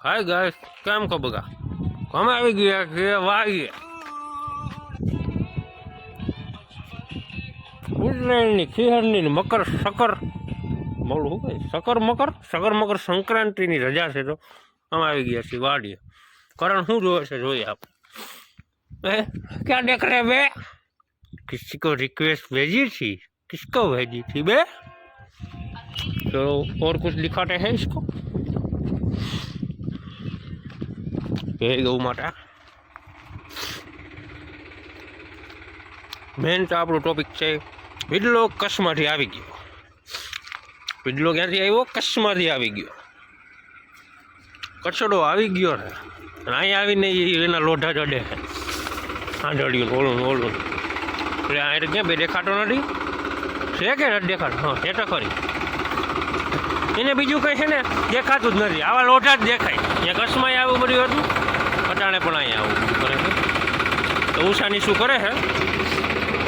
Hi guys કેમ કો બગા અમે આવી ગયા કે વાગીએ ઉત્તરાયણની ખીહરની ને મકર સકર બોલું શું કહે સકર મકર સકર મકર સંક્રાંતિની રજા છે તો અમે આવી ગયા છીએ વાડીએ કરણ શું જોવે છે જોઈએ આપ ए क्या देख रहे बे किसी को रिक्वेस्ट भेजी थी किसको भेजी थी बे तो और कुछ दिखाते हैं इसको ભેળ ગૌ માતા મેન તો આપણો ટોપિક છે વિડલો કચ્છમાંથી આવી ગયો. વિડલો ક્યાંથી આવ્યો? કચ્છમાંથી આવી ગયો. કચડો આવી ગયો ને અહીંયા આવીને એના લોઢા ચડે છે. આંધળ્યું ઓળું ઓળું એટલે આ ક્યાં બે દેખાતો નથી? છે કે નથી દેખાતો? હા એ તો ખરી. એને બીજું કંઈ છે ને, દેખાતું જ નથી. આવા લોઢા જ દેખાય. એ કચ્છમાં આવ્યું પડ્યું હતું. અટાણે પણ અહીંયા આવું કરે છે. તો ઉષાની શું કરે છે?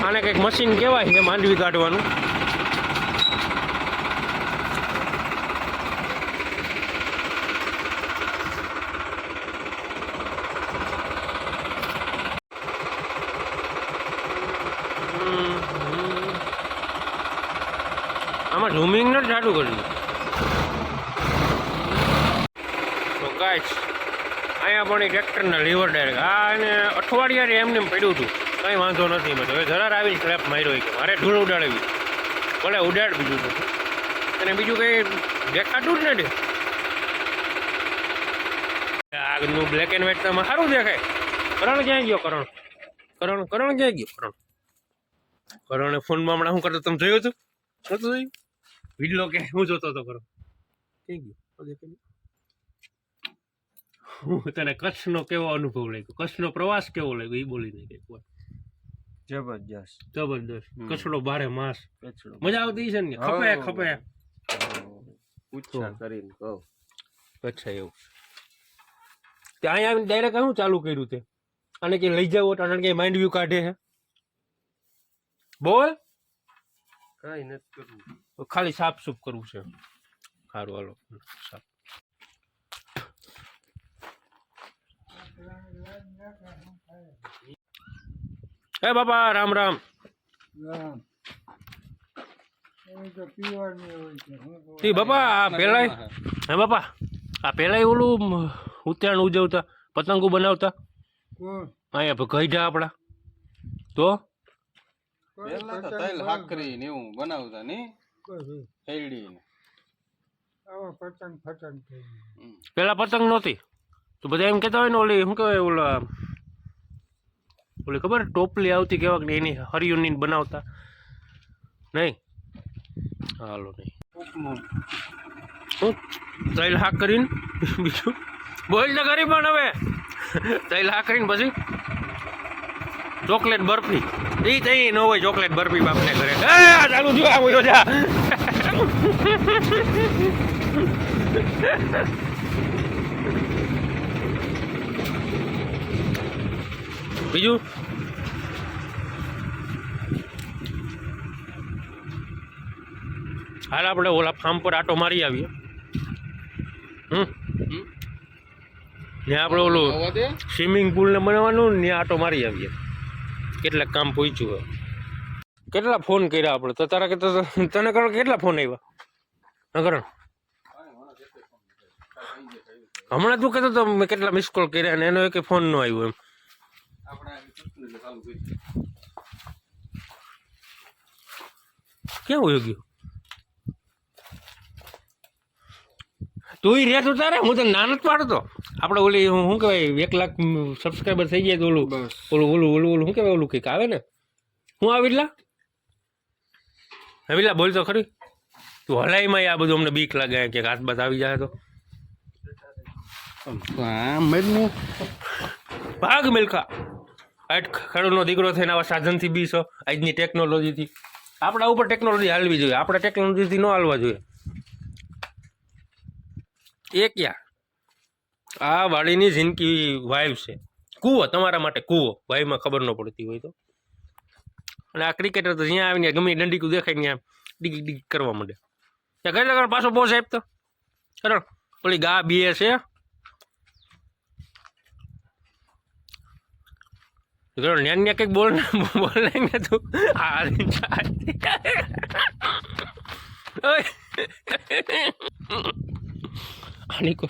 આને કંઈક મશીન કહેવાય છે માંડવી કાઢવાનું. આમાં ઝૂમિંગ નથી જાડું કર્યું. તો ગાઈસ અહીંયા પણ ટ્રેક્ટરના લીવર ડાયરેક્ટ આ અને અઠવાડિયા એમને એમ પડ્યું હતું. કંઈ વાંધો નથી મેં હવે જરા આવી ક્લેપ માર્યો કે મારે ધૂળ ઉડાડવી. ભલે ઉડાડ બીજું તો. અને બીજું કંઈ દેખાતું જ નથી. આગનું બ્લેક એન્ડ વ્હાઈટ તમે સારું દેખાય. કરણ ક્યાં ગયો, કરણ? કરણ કરણ ક્યાં ગયો, કરણ? કરણે ફોનમાં હમણાં શું કરતો? તમે જોયું હતું? જોયું? વિડલો કે હું જોતો હતો, કરણ. ક્યાં ગયો. હું તને કચ્છનો કેવો અનુભવ લાગ્યો? કચ્છનો પ્રવાસ કેવો લાગ્યો? એ બોલી નહીં કંઈક વાર. જબરજસ્ત. જબરદસ્ત હમ. કચ્છનો બારે માસ. કચડો મજા આવતી છે ને? ખપે હા. ખપે. કરીને કહું. અચ્છા એવું. ત્યાં આવીને ડાયરેક્ટ શું ચાલુ કર્યું તે? અને કે લઈ જાવ તો કે માઇન્ડ વ્યૂ કાઢે છે બોલ. કઈ નથી કરવું. ખાલી સાફ સૂફ કરવું છે. સારું હાલો. સાફ હે બાપા રામ રામ. એ બાપા આ પેલા હે બાપા આ પેલાય ઓલું ઉત્તરાયણ ઉજવતા પતંગો બનાવતા? અહીંયા ગઈઢા આપણા તો? પેલા તો તૈલ હાકરી ને એવું બનાવતા ને? હેડી ને પતંગ પેલા પતંગ નહોતી? તો બધા એમ કહેતા હોય ને, ઓલી શું કહેવાય, ઓલા, ઓલી ખબર, ટોપલી આવતી કેવાક ને એની હરિયુની બનાવતા. નહીં? હાલો નહીં. શું તૈલ હાક કરીને, બીજું? બોઈલ તો કરી પણ હવે. તૈલ હાક કરીને પછી? ચોકલેટ બરફી. એ તઈ ન હોય ચોકલેટ બરફી બાપને ઘરે. ચાલુ થયું, આ બોલો જા. બીજું? હાલ આપણે ઓલા ફાર્મ પર આટો મારી આવીએ. હમ? હમ. આપણે ઓલું સ્વિમિંગ પુલને બનાવવાનું ને આટો મારી આવીએ. કેટલાક કામ પહોંચ્યું હોય. કેટલા ફોન કર્યા આપણે? તો તારા કરતા તને કરો કેટલા ફોન આવ્યા કરણ. હમણાં તું કહેતો તો મેં કેટલા મિસ કોલ કર્યા ને એનો એક ફોન નો આવ્યો એમ. આપણે ચાલુ કરી ક્યાં વયો ગયો? તું ઈ રહેતો તારે હું તો નાન જ પાડતો. આપણે ઓલી હું શું કહેવાય એક લાખ સબસ્ક્રાઈબર થઈ જાય તો ઓલું ઓલું ઓલું ઓલું ઓલું શું કહેવાય ઓલું કંઈક આવે ને? હું આવીલા હવીલા બોલ તો ખરી. તું હલાઈમાં આ બધું અમને બીક લાગે કે હાથ બાદ આવી જાય તો. ભાગ મિલખા. આઠ ખેડૂતનો દીકરો થઈને આવા સાધનથી બી છો, આજની ટેકનોલોજીથી. આપણા ઉપર ટેકનોલોજી હાલવી જોઈએ, આપણે ટેકનોલોજીથી ન હાલવા જોઈએ. એ ક્યાં આ વાળીની જિંદગી વાઈવ છે. કૂવો તમારા માટે કૂવો, વાઈવમાં ખબર ન પડતી હોય તો. અને આ ક્રિકેટર તો જ્યાં આવીને ગમે દંડીકું દેખાય ત્યાં ડીક ડીક કરવા માંડે. ત્યાં લગન પાછો બહુ સાહેબ તો. ઓલી ગા બીએ છે. કરો ન્યા ન્યા કંઈક બોલ બોલ ને તું. ઓય. આની કો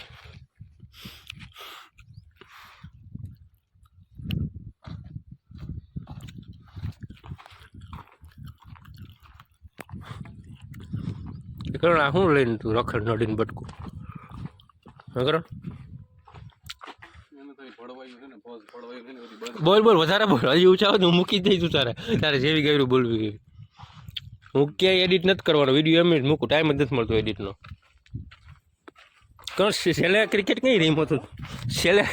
કરણ, આ શું લઈને તું રખડ નડીને બટકું. હા, કરણ એને તો ઈ પડવાયું છે ને પોઝ પડવાયું છે ને બધી બંધ બોલ બોલ, વધારે બોલ. હજી ઊંચા હોય તો હું મૂકી દઈ તું તારે. તારે જેવી ગયું બોલવી ગયું હું ક્યાંય એડિટ નથી કરવાનો. વીડિયો એમ જ મૂકું. ટાઈમ જ નથી મળતો એડિટનો કોણ છે- છેલ્લે ક્રિકેટ કઈ રહીમ હતું? છેલ્લે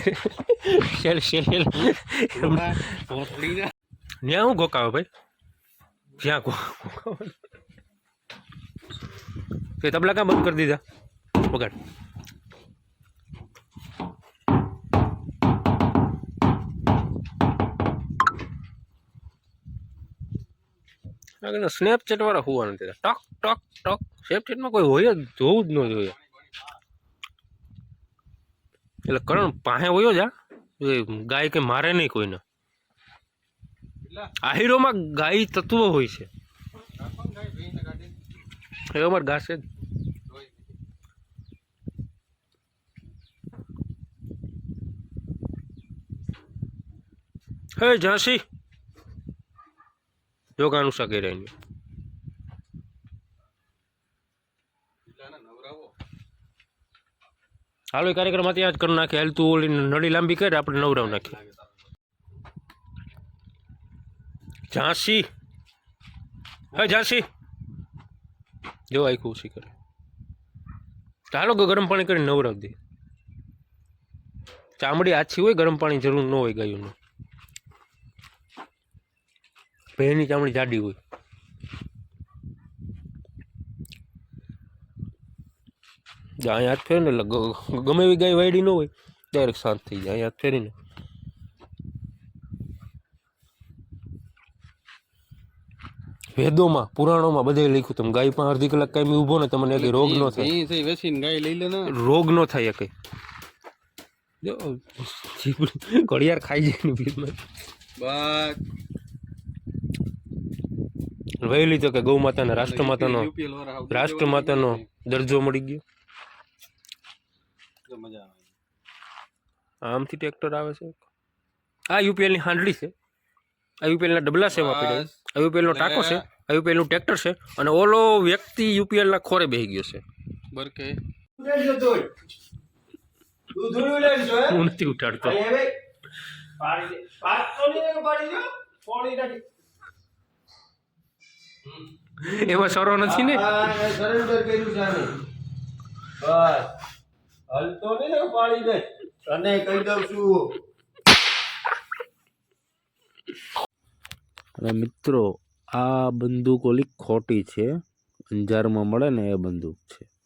છેલ્લે છેલ્લે. ત્યાં હું ગોકાવે ભાઈ? જ્યાં ગો ગોકાવે. તે તબલા કાં બંધ કરી દીધા? વગાડ. સ્નેપચેટ વાળા હોવા નથી ટક ટક ટક. સ્નેપચેટમાં કોઈ હોય જ જોવું જ ન જોઈએ. એટલે કરણ પાસે હોયો જા. ગાય કે મારે નહીં કોઈને. આ હીરોમાં ગાય તત્વ હોય છે. એ અમારે ઘાસે જ. હે ઝાંસી. યોગાનું શકે રહીને હાલો, એ કાર્યક્રમ ત્યાં જ કરી નાખીએ. હાલ તું ઓલી નળી લાંબી કરે, આપણે નવરાવ નાખીએ. ઝાંસી. હે, ઝાંસી. જો આખું ઉછી કરે. ચાલો ગરમ પાણી કરીને નવરાવ દે. ચામડી આછી હોય, ગરમ પાણી જરૂર ન હોય ગાયોનું. ભેની ચામડી જાડી હોય. અહીંયા હાથ ફેરીને એટલે ગમે એવી ગાય વાયડી ન હોય ડાયરેક્ટ શાંત થઈ જાય અહીંયા હાથ ફેરીને વેદોમાં પુરાણોમાં બધે લખ્યું તમે ગાય પણ અડધી કલાક કાંઈ ઊભો ને તમને કઈ રોગ ન થાય. ગાય લઈ લે ને. રોગ ન થાય કઈ. જો ઘડિયાળ ખાઈ જાય ને ભીડમાં. બસ વહેલી તો કે ગૌ માતાને વાળા હાવ રાષ્ટ્રમાતાનો દરજ્જો મળી ગયો. મજા આવે. આમથી ટ્રેક્ટર આવે છે? આ યુપીએલની હાંડલી છે. આ યુપીએલના ડબલા છે વાપરી બસ. આ યુપીએલનો ટાંકો છે આ યુપીએલનું ટ્રેક્ટર છે અને ઓલો વ્યક્તિ યુપીએલના ખોરે બેહી ગયો છે. બરકે. હું નથી ઉઠાડતો. એમાં સરો નથી ને? સરેન્ડર કર્યું છે આને. બસ. હલતો ને પાડી દે. તને કહી દઉં છું. અને મિત્રો આ બંદૂક ઓલી ખોટી છે. અંજારમાં મળે ને એ બંદૂક છે.